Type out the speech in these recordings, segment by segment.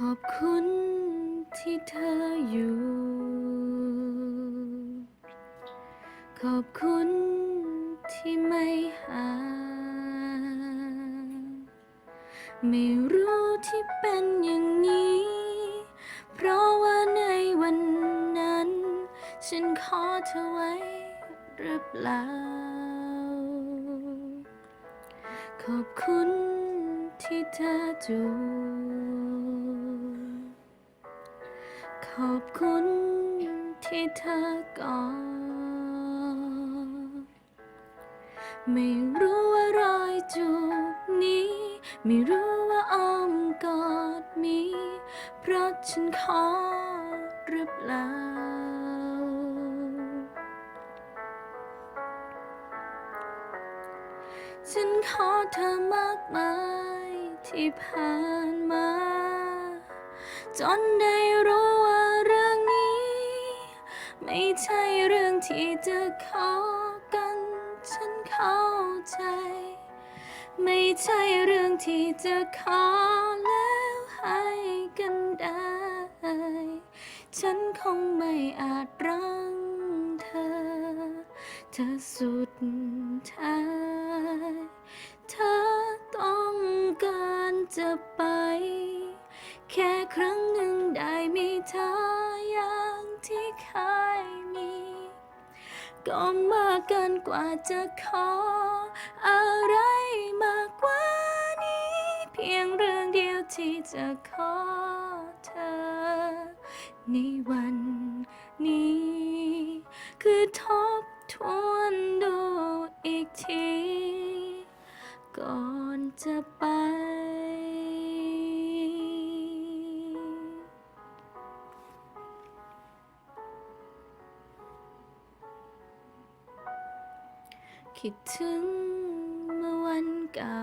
ขอบคุณที่เธออยู่ ขอบคุณที่ไม่ห่างไม่รู้ที่เป็นอย่างนี้ เพราะว่าในวันนั้น ฉันขอเธอไว้หรือเปล่า ขอบคุณที่เธอจู ขอบคุณที่เธอกอดไม่รู้ว่ารอยจูบนี้ ไม่รู้ว่าอ้อมกอดมีเพราะฉันขอหรือเปล่า ฉันขอเธอมากมายที่ผ่านมา จนได้รู้ ไม่ใช่เรื่องที่จะขอกัน ฉันเข้าใจ ไม่ใช่เรื่องที่จะขอแล้วให้กันได้ ฉันคงไม่อาจรั้งเธอ เธอสุดท้ายเธอต้องการจะไป แค่ครั้งหนึ่ง ก็มากเกินกว่าจะขอ อะไรมากกว่านี้ เพียงเรื่องเดียวที่จะขอเธอ ในวันนี้ คือทบทวนดูอีกที ก่อนจะไป คิดถึงเมื่อวันเก่า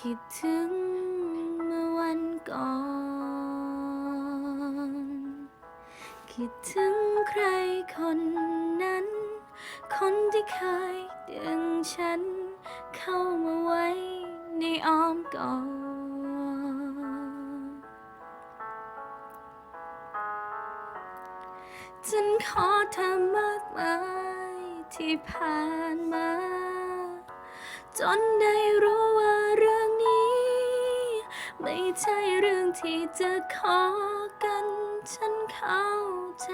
คิดถึงเมื่อวันก่อน คิดถึงใครคนนั้น คนที่เคยดึงฉันเข้ามาไว้ในอ้อมกอด ฉันขอเธอมากมายที่ผ่านมา จนได้รู้ว่าเรื่องนี้ ไม่ใช่เรื่องที่จะขอกัน ฉันเข้าใจ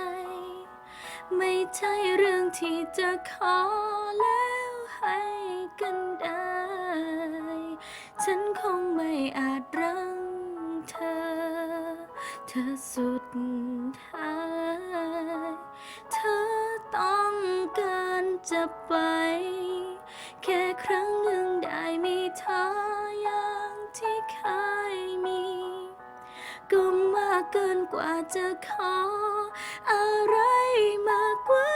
ไม่ใช่เรื่องที่จะขอแล้วให้กันได้ ฉันคงไม่อาจรั้งเธอ เธอสุดท้าย จะไป แค่ครั้งหนึ่งได้มีเธออย่างที่เคยมี ก็มากเกินกว่าจะขอ อะไรมากกว่า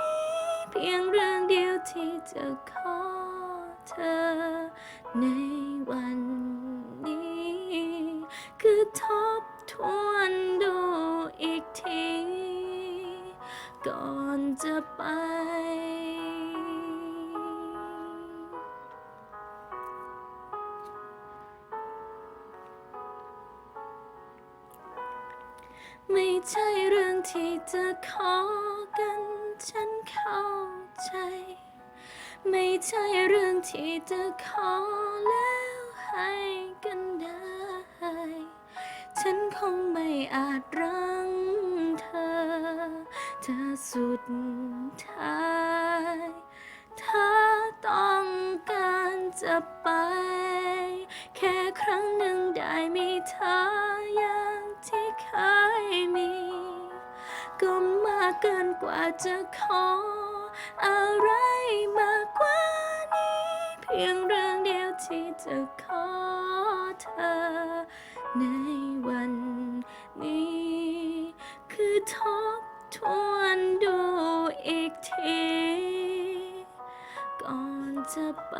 นี้ เพียงเรื่องเดียวที่จะขอเธอในวันนี้ คือทบทวนดูอีกที ก่อนจะไป ไม่ใช่เรื่องที่จะขอกัน ฉันเข้าใจ ไม่ใช่เรื่องที่จะขอแล้วให้กันได้ ฉันคงไม่อาจรั้งเธอ เธอสุดท้ายเธอต้องการจะไป แค่ครั้งหนึ่งได้มีเธอากเกินกว่าจะขอ อะไรมากกว่านี้ เพียงเรื่องเดียวที่จะขอเธอ ในวันนี้ คือทบทวนดูอีกที ก่อนจะไป